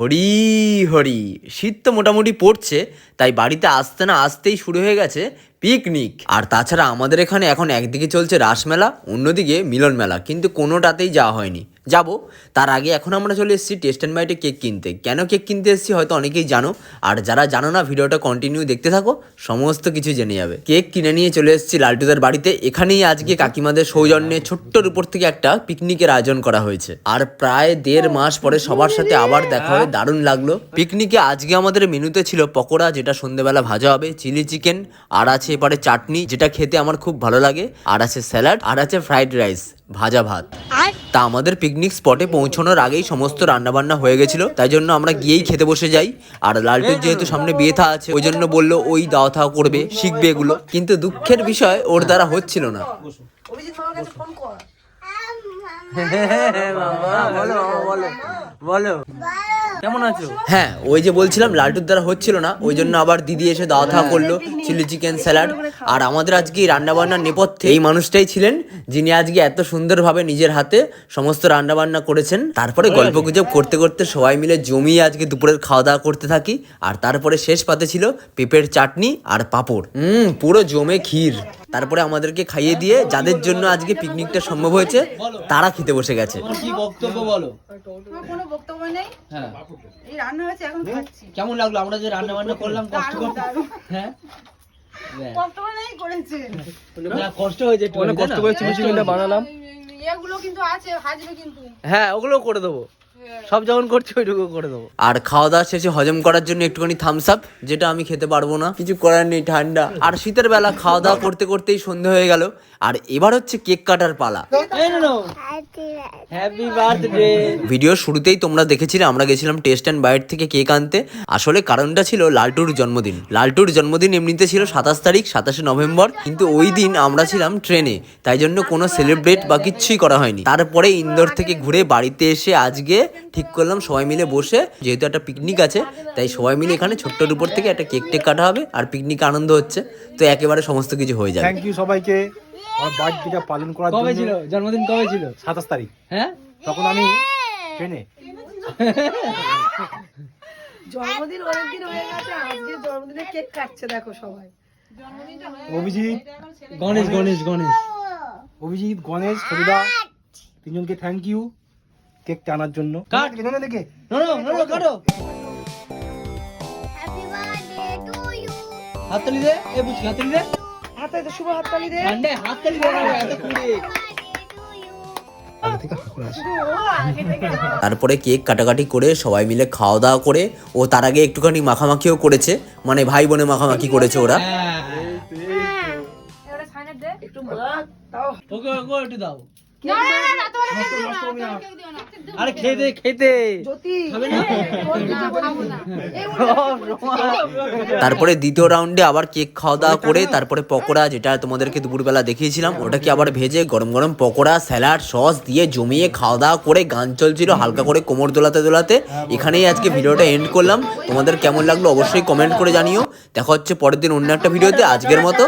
হরি হরি শীত তো মোটামুটি পড়ছে তাই বাড়িতে আসতে না আসতেই শুরু হয়ে গেছে। পিকনিক। আর তাছাড়া আমাদের এখানে এখন একদিকে চলছে রাসমেলা অন্যদিকে মিলন মেলা, কিন্তু কোনোটাতেই যাওয়া হয়নি। যাব, তার আগে এখন আমরা চলে এসেছি টেস্ট অ্যান্ড বাইটে কেক কিনতে। কেন কেক কিনতে এসেছি হয়তো অনেকেই জানো, আর যারা জানো না, ভিডিওটা কন্টিনিউ দেখতে থাকো, সমস্ত কিছু জেনে যাবে। কেক কিনে নিয়ে চলে এসেছি লালটুদের বাড়িতে, এখানেই আজকে কাকিমাদের সৌজন্যে ছোট্টর উপর থেকে একটা পিকনিকের আয়োজন করা হয়েছে। আর প্রায় দেড় মাস পরে সবার সাথে আবার দেখা হয়ে দারুণ লাগল। পিকনিকে আজকে আমাদের মেনুতে ছিল পকোড়া, যেটা সন্ধ্যেবেলা ভাজা হবে, চিলি চিকেন আর আছে এবারে চাটনি যেটা খেতে আমার খুব ভালো লাগে। আর আছে স্যালাড আর আছে ফ্রাইড রাইস ভাজা ভাত। তা আমাদের পিকনিক স্পটে পৌঁছানোর আগেই সমস্ত রান্নাবান্না হয়ে গেছিল। তাই জন্য আমরা গিয়েই খেতে বসে যাই। আর লালটুর যেহেতু সামনে বিয়ে থা আছে ওই জন্য বলল ওই দাওয়া থাওয়া করবে শিখবে এগুলো। কিন্তু দুঃখের বিষয় ওর দ্বারা হচ্ছিল না। অভিজিৎ মামার কাছে ফোন কর। বলো কেমন আছো? হ্যাঁ ওই যে বলছিলাম লালটুর দ্বারা হচ্ছিল না ওই জন্য আবার দিদি এসে দাওয়া থাওয়া করল চিলি চিকেন স্যালাড। আর আমাদের আজকে এই রান্নাবান্নার নেপথ্যে এই মানুষটাই ছিলেন যিনি আজকে এত সুন্দরভাবে নিজের হাতে সমস্ত রান্নাবান্না করেছেন। তারপরে গল্প গুজব করতে করতে সবাই মিলে জমিয়ে আজকে দুপুরের খাওয়া দাওয়া করতে থাকি। আর তারপরে শেষ পাতে ছিল পেঁপের চাটনি আর পাঁপড়। হুম পুরো জমে ক্ষীর। তারপরে আমাদেরকে খাইয়ে দিয়ে যাদের জন্য আজকে পিকনিকটা সম্ভব হয়েছে তারা খেতে বসে গেছে কি বক্তব্য বলো কোনো বক্তব্য নেই হ্যাঁ এই রান্না হয়েছে এখন খাচ্ছি কেমন লাগল আমরা যে রান্না বান্না করলাম কষ্ট হ্যাঁ কষ্ট হয়েছে কষ্ট চিকেনটা বানালাম এগুলো কিন্তু আছে হাজবে কিন্তু হ্যাঁ ওগুলো করে দেবো সব যখন করছি ওইটুকু করে দেবো। আর খাওয়া দাওয়া শেষে হজম করার জন্য একটুখানি থামস আপ যেটা আমি খেতে পারব না। কিছু করার নেই ঠান্ডা। আর শীতের বেলা খাওয়া দাওয়া করতে করতেই সন্ধে হয়ে গেল। আর এবার হচ্ছে কেক কাটার পালা। হ্যাপি বার্থডে ভিডিও শুরুতেই তোমরা দেখেছিলে আমরা গেছিলাম টেস্ট অ্যান্ড বাইট থেকে কেক আনতে। আসলে কারণটা ছিল লালটুর জন্মদিন। লালটুর জন্মদিন এমনিতে ছিল সাতাশ তারিখ সাতাশে নভেম্বর। কিন্তু ওই দিন আমরা ছিলাম ট্রেনে। তাই জন্য কোনো সেলিব্রেট বা কিচ্ছুই করা হয়নি। তারপরে ইন্দোর থেকে ঘুরে বাড়িতে এসে আজকে ঠিক করলাম সবাই মিলে বসে যেহেতু একটা পিকনিক আছে তাই সবাই মিলে এখানে ছোট্টর উপর থেকে একটা কেক টেক কাটা হবে আর পিকনিক আনন্দ হচ্ছে। তো একেবারে সমস্ত কিছু হয়ে যাবে। থ্যাংক ইউ সবাইকে। আমার বার্থডেটা পালন করার কবে ছিল? জন্মদিন কবে ছিল? সাতাশ তারিখ। হ্যাঁ? তখন আমি ট্রেনে। জন্মদিন অনেকদিন হয়ে গেছে আজকে জন্মদিনে কেক কাটছে দেখো সবাই। অভিজিৎ। গণেশ গণেশ গণেশ। অভিজিৎ গণেশ ফরিদা তিনজনকে থ্যাংক ইউ কেকটা আনার জন্য। কাট। এখানে দেখে। নো নো নো নো কাটো। হাততালি দে এ বুঝি হাততালি দে। হাতে তো শুভ হাততালি দে। ঠান্ডায় হাততালি দে না, এত কুড়ি। আগে থেকে হাঁকুড়ে আসে তারপরে কেক কাটাকাটি করে সবাই মিলে খাওয়া দাওয়া করে ও তার আগে একটুখানি মাখামাখিও করেছে মানে ভাই বোনে মাখামাখি করেছে ওরা। হ্যাঁ। একটু দাও। আরে খেতে খেতে তারপরে দ্বিতীয় রাউন্ডে আবার কেক খাওয়া দাওয়া করে তারপরে পকোড়া যেটা তোমাদেরকে দুপুরবেলা দেখিয়েছিলাম ওটাকে আবার ভেজে গরম গরম পকোড়া স্যালাড সস দিয়ে জমিয়ে খাওয়া দাওয়া করে গান চলছিল হালকা করে কোমর দোলাতে দোলাতে এখানেই আজকে ভিডিওটা এন্ড করলাম তোমাদের কেমন লাগল অবশ্যই কমেন্ট করে জানিও দেখা হচ্ছে পরের দিন অন্য একটা ভিডিওতে আজকের মতো